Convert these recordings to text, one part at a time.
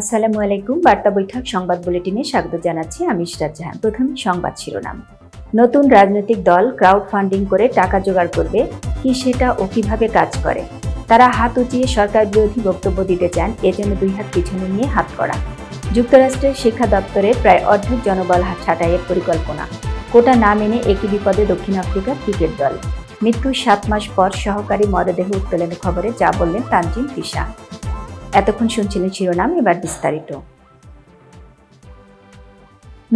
আসসালামু আলাইকুম, বার্তা বৈঠক সংবাদ বুলেটিনে স্বাগত জানাচ্ছি আমি ইশরাত জাহান প্রথমে সংবাদ শিরোনাম। নতুন রাজনৈতিক দল ক্রাউড ফান্ডিং করে টাকা জোগাড় করবে, কি সেটা ও কীভাবে কাজ করে? তারা হাত উঁচিয়ে সরকার বিরোধী বক্তব্য দিতে চান এজন্য দুই হাত পিছনে নিয়ে হাত করা যুক্তরাষ্ট্রের শিক্ষা দপ্তরে প্রায় অর্ধেক জনবল হাত ছাঁটাইয়ের পরিকল্পনা। কোটা না মেনে একই বিপদে দক্ষিণ আফ্রিকার ক্রিকেট দল। মৃত্যুর সাত মাস পর সহকারী মরদেহ উত্তোলনের খবরে যা বললেন তানজিম তিশা। এতক্ষণ শুনছিলেন শিরোনাম, এবার বিস্তারিত।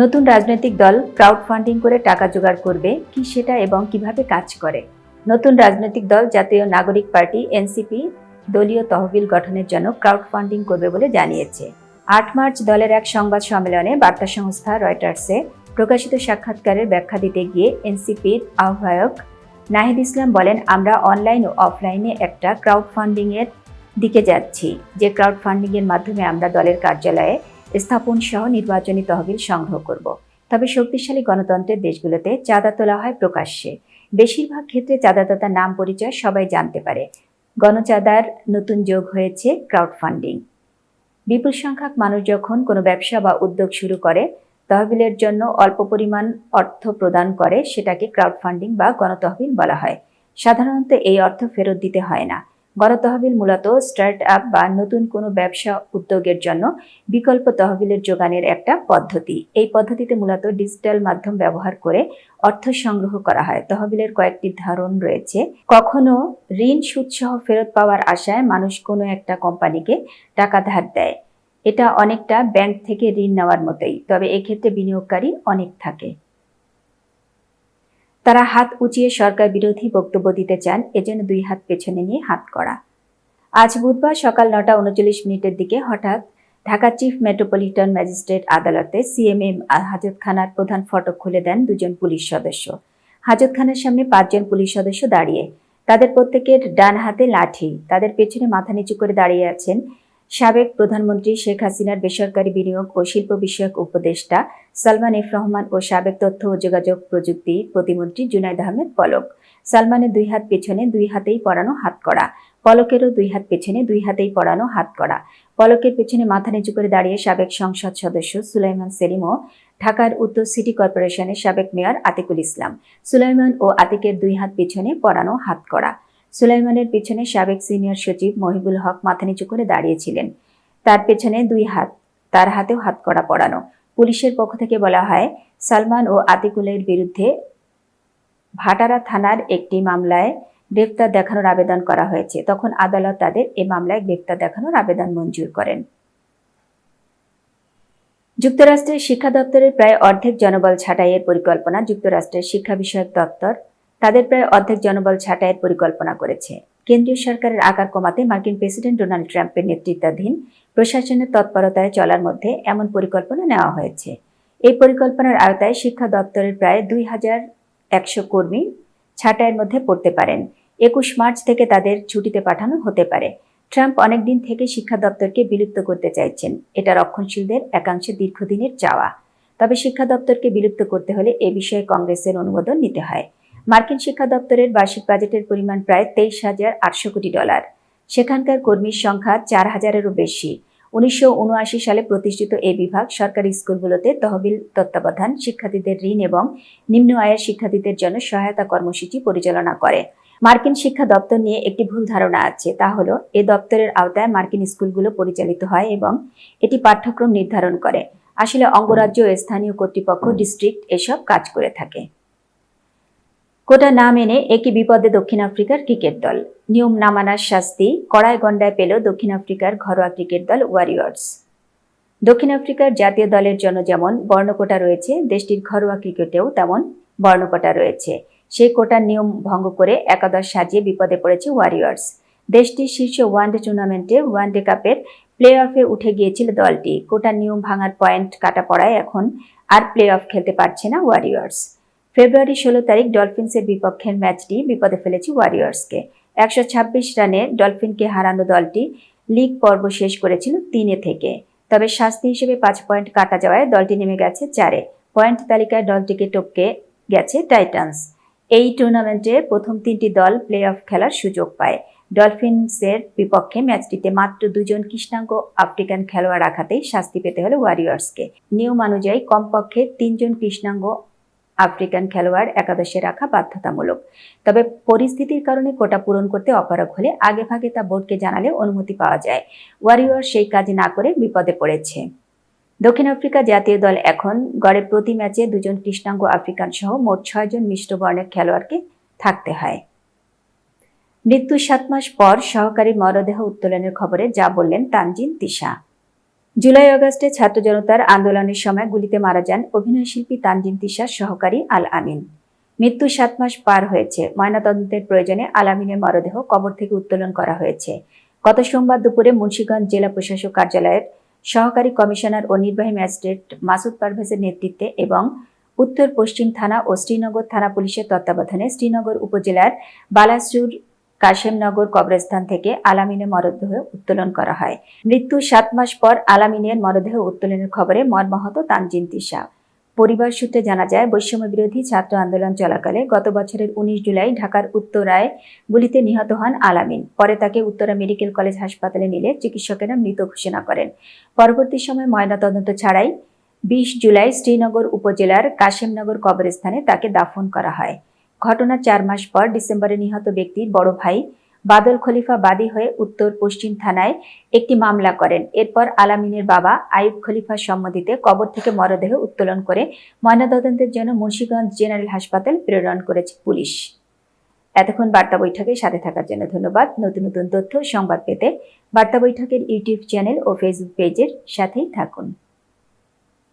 নতুন রাজনৈতিক দল ক্রাউড ফান্ডিং করে টাকা জোগাড় করবে, কি সেটা এবং কীভাবে কাজ করে? নতুন রাজনৈতিক দল, জাতীয় নাগরিক পার্টি, এনসিপি, দলীয় তহবিল গঠনের জন্য ক্রাউড ফান্ডিং করবে বলে জানিয়েছে। আট মার্চ দলের এক সংবাদ সম্মেলনে বার্তা সংস্থা রয়টার্সে প্রকাশিত সাক্ষাৎকারের ব্যাখ্যা দিতে গিয়ে এনসিপির আহ্বায়ক নাহিদ ইসলাম বলেন, আমরা অনলাইন ও অফলাইনে একটা ক্রাউড ফান্ডিং এর দিকে যাচ্ছি, যে ক্রাউড ফান্ডিং এর মাধ্যমে আমরা দলের কার্যালয়ে স্থাপন সহ নির্বাচনী তহবিল সংগ্রহ করব। তবে শক্তিশালী গণতন্ত্রের দেশগুলোতে চাঁদা তোলা হয় প্রকাশ্যে। বেশিরভাগ ক্ষেত্রে চাঁদাদাতার নাম পরিচয় সবাই জানতে পারে। গণচাঁদার নতুন যোগ হয়েছে ক্রাউড ফান্ডিং বিপুল সংখ্যক মানুষ যখন কোনো ব্যবসা বা উদ্যোগ শুরু করে, তহবিলের জন্য অল্প পরিমাণ অর্থ প্রদান করে, সেটাকে ক্রাউড ফান্ডিং বা গণতহবিল বলা হয়। সাধারণত এই অর্থ ফেরত দিতে হয় না। গণতহবিল মূলত স্টার্ট আপ বা নতুন কোনো ব্যবসা উদ্যোগের জন্য বিকল্প তহবিলের যোগানের একটা পদ্ধতি। এই পদ্ধতিতে মূলত ডিজিটাল মাধ্যম ব্যবহার করে অর্থ সংগ্রহ করা হয়। তহবিলের কয়েকটি ধারণ রয়েছে। কখনো ঋণ সুদসহ ফেরত পাওয়ার আশায় মানুষ কোনো একটা কোম্পানিকে টাকা ধার দেয়। এটা অনেকটা ব্যাংক থেকে ঋণ নেওয়ার মতোই, তবে এক্ষেত্রে বিনিয়োগকারী অনেক থাকে। তারা হাত উঁচিয়ে সরকার বিরোধী বক্তব্য দিতে চান, এজন্য দুই হাত পেছনে নিয়ে হাত করা আজ বুধবার সকাল নটা উনচল্লিশ মিনিটের দিকে হঠাৎ ঢাকা চিফ মেট্রোপলিটন ম্যাজিস্ট্রেট আদালতে সিএমএম হাজতখানার প্রধান ফটক খুলে দেন দুজন পুলিশ সদস্য। হাজতখানার সামনে পাঁচজন পুলিশ সদস্য দাঁড়িয়ে। তাদের প্রত্যেকের ডান হাতে লাঠি। তাদের পেছনে মাথা নিচু করে দাঁড়িয়ে আছেন সাবেক প্রধানমন্ত্রী শেখ হাসিনার বেসরকারি বিনিয়োগ ও শিল্প বিষয়ক উপদেষ্টা সালমান এফ রহমান ও সাবেক তথ্য ও যোগাযোগ প্রযুক্তি প্রতিমন্ত্রী জুনাইদ আহমেদ পলক। সালমানের দুই হাত পেছনে দুই হাতেই পরানো হাত করা। পলকেরও দুই হাত পেছনে দুই হাতেই পরানো হাত করা। পলকের পেছনে মাথা নিচু করে দাঁড়িয়ে সাবেক সংসদ সদস্য সুলাইমান সেলিম ও ঢাকার উত্তর সিটি কর্পোরেশনের সাবেক মেয়র আতিকুল ইসলাম। সুলাইমান ও আতিকের দুই হাত পেছনে পরানো হাত করা। সুলাইমানের পেছনে সাবেক সিনিয়র সচিব মহিবুল হক মাথা নিচু করে দাঁড়িয়েছিলেন। তার পেছনে দুই হাত, তার হাতেও হাত করা পড়ানো পুলিশের পক্ষ থেকে বলা হয়, সালমান ও আতিকুলের বিরুদ্ধে ভাটারা থানার একটি মামলায় গ্রেপ্তার দেখানোর আবেদন করা হয়েছে। তখন আদালত তাদের এ মামলায় গ্রেফতার দেখানোর আবেদন মঞ্জুর করেন। যুক্তরাষ্ট্রের শিক্ষা দপ্তরের প্রায় অর্ধেক জনবল ছাঁটাইয়ের পরিকল্পনা যুক্তরাষ্ট্রের শিক্ষা বিষয়ক দপ্তর তাদের প্রায় অর্ধেক জনবল ছাঁটাইয়ের পরিকল্পনা করেছে। কেন্দ্রীয় সরকারের আকার কমাতে মার্কিন প্রেসিডেন্ট ডোনাল্ড ট্রাম্পের নেতৃত্বাধীন প্রশাসনের তৎপরতায় চলার মধ্যে এমন পরিকল্পনা নেওয়া হয়েছে। এই পরিকল্পনার আওতায় শিক্ষা দপ্তরের প্রায় দুই হাজার একশো কর্মী ছাঁটাইয়ের মধ্যে পড়তে পারেন। একুশ মার্চ থেকে তাদের ছুটিতে পাঠানো হতে পারে। ট্রাম্প অনেকদিন থেকে শিক্ষা দপ্তরকে বিলুপ্ত করতে চাইছেন। এটা রক্ষণশীলদের একাংশে দীর্ঘদিনের চাওয়া। তবে শিক্ষা দপ্তরকে বিলুপ্ত করতে হলে এ বিষয়ে কংগ্রেসের অনুমোদন নিতে হয়। মার্কিন শিক্ষা দপ্তরের বার্ষিক বাজেটের পরিমাণ প্রায় তেইশ হাজার আটশো কোটি ডলার। সেখানকার কর্মীর সংখ্যা চার হাজারেরও বেশি। উনিশশো উনআশি সালে প্রতিষ্ঠিত এই বিভাগ সরকারি স্কুলগুলোতে তহবিল তত্ত্বাবধান শিক্ষার্থীদের ঋণ এবং নিম্ন আয়ের শিক্ষার্থীদের জন্য সহায়তা কর্মসূচি পরিচালনা করে। মার্কিন শিক্ষা দপ্তর নিয়ে একটি ভুল ধারণা আছে, তা হলো এ দপ্তরের আওতায় মার্কিন স্কুলগুলো পরিচালিত হয় এবং এটি পাঠ্যক্রম নির্ধারণ করে। আসলে অঙ্গরাজ্য ও স্থানীয় কর্তৃপক্ষ ডিস্ট্রিক্ট এসব কাজ করে থাকে। কোটা না মেনে একই বিপদে দক্ষিণ আফ্রিকার ক্রিকেট দল। নিয়ম না মানার শাস্তি কড়ায় গন্ডায় পেল দক্ষিণ আফ্রিকার ঘরোয়া ক্রিকেট দল ওয়ারিয়র্স। দক্ষিণ আফ্রিকার জাতীয় দলের জন্য যেমন বর্ণকোটা রয়েছে, দেশটির ঘরোয়া ক্রিকেটেও তেমন বর্ণকোটা রয়েছে। সেই কোটার নিয়ম ভঙ্গ করে একাদশ সাজিয়ে বিপদে পড়েছে ওয়ারিয়র্স। দেশটির শীর্ষ ওয়ানডে টুর্নামেন্টে ওয়ানডে কাপের প্লে অফে উঠে গিয়েছিল দলটি। কোটার নিয়ম ভাঙার পয়েন্ট কাটা পড়ায় এখন আর প্লে অফ খেলতে পারছে না ওয়ারিয়র্স। ফেব্রুয়ারি ষোলো তারিখ ডলফিন্সের বিপক্ষের ম্যাচটি বিপদে ফেলেছে ওয়ারিয়র্সকে। একশো ছাব্বিশ রানে ডলফিনকে হারানো দলটি লিগ পর্ব শেষ করেছিল তিনে থেকে। তবে শাস্তি হিসেবে পাঁচ পয়েন্ট কাটা যাওয়ায় দলটি নেমে গেছে চারে। পয়েন্ট তালিকায় দলটিকে টপকে গেছে টাইটান্স। এই টুর্নামেন্টে প্রথম তিনটি দল প্লে অফ খেলার সুযোগ পায়। ডলফিনসের বিপক্ষে ম্যাচটিতে মাত্র দুজন কৃষ্ণাঙ্গ আফ্রিকান খেলোয়াড় রাখাতেই শাস্তি পেতে হলো ওয়ারিয়র্সকে। নিয়ম অনুযায়ী কমপক্ষে তিনজন কৃষ্ণাঙ্গ আফ্রিকান খেলোয়াড় একাদশে রাখা বাধ্যতামূলক। তবে পরিস্থিতির কারণে কোটা পূরণ করতে অপারগ হলে আগেভাগে তা বোর্ডকে জানালে অনুমতি পাওয়া যায়। ওয়ারিয়র সেই কাজ না করে বিপদে পড়েছে। দক্ষিণ আফ্রিকা জাতীয় দল এখন গড়ে প্রতি ম্যাচে দুজন কৃষ্ণাঙ্গ আফ্রিকান সহ মোট ছয়জন মিষ্ট বর্ণের খেলোয়াড়কে থাকতে হয়। মৃত্যু সাত মাস পর সহকারী মরদেহ উত্তোলনের খবরে যা বললেন তানজিন তিশা। জুলাই আগস্টে ছাত্র জনতার আন্দোলনের সময় গুলিতে মারা যান অভিনয়শিল্পী তানজিন তিশার সহকারী আল আমিন। মৃত্যু সাত মাস পার হয়েছে। ময়নাতদন্তের প্রয়োজনে আল আমিনের মরদেহ কবর থেকে উত্তোলন করা হয়েছে। গত সোমবার দুপুরে মুন্সিগঞ্জ জেলা প্রশাসক কার্যালয়ের সহকারী কমিশনার ও নির্বাহী ম্যাজিস্ট্রেট মাসুদ পারভেজের নেতৃত্বে এবং উত্তর পশ্চিম থানা ও শ্রীনগর থানা পুলিশের তত্ত্বাবধানে শ্রীনগর উপজেলার বালাসুর কাশেমনগর কবরস্থান থেকে আলামিনের মরদেহ উত্তোলন করা হয়। মৃত্যু সাত মাস পর আলামিনের মরদেহ উত্তোলনের খবরে মর্মাহত তানজিন তিশা। পরিবার সূত্রে জানা যায় বৈষম্য বিরোধী ছাত্র আন্দোলন চলাকালে গত বছরের উনিশ জুলাই ঢাকার উত্তরায় গুলিতে নিহত হন আলামিন। পরে তাকে উত্তরা মেডিকেল কলেজ হাসপাতালে নিলে চিকিৎসকেরা মৃত ঘোষণা করেন। পরবর্তী সময় ময়নাতদন্ত ছাড়াই বিশ জুলাই শ্রীনগর উপজেলার কাশেমনগর কবরস্থানে তাকে দাফন করা হয়। ঘটনার চার মাস পর ডিসেম্বরে নিহত ব্যক্তির বড় ভাই বাদল খলিফা বাদী হয়ে উত্তর পশ্চিম থানায় একটি মামলা করেন। এরপর আলামিনের বাবা আইব খলিফার সম্মতিতে কবর থেকে মরদেহ উত্তোলন করে ময়নাতদন্তের জন্য মুন্সিগঞ্জ জেনারেল হাসপাতাল প্রেরণ করেছে পুলিশ। এতক্ষণ বার্তা বৈঠকে সাথে থাকার জন্য ধন্যবাদ। নতুন নতুন তথ্য, সংবাদ পেতে বার্তা বৈঠকের ইউটিউব চ্যানেল ও ফেসবুক পেজের সাথেই থাকুন।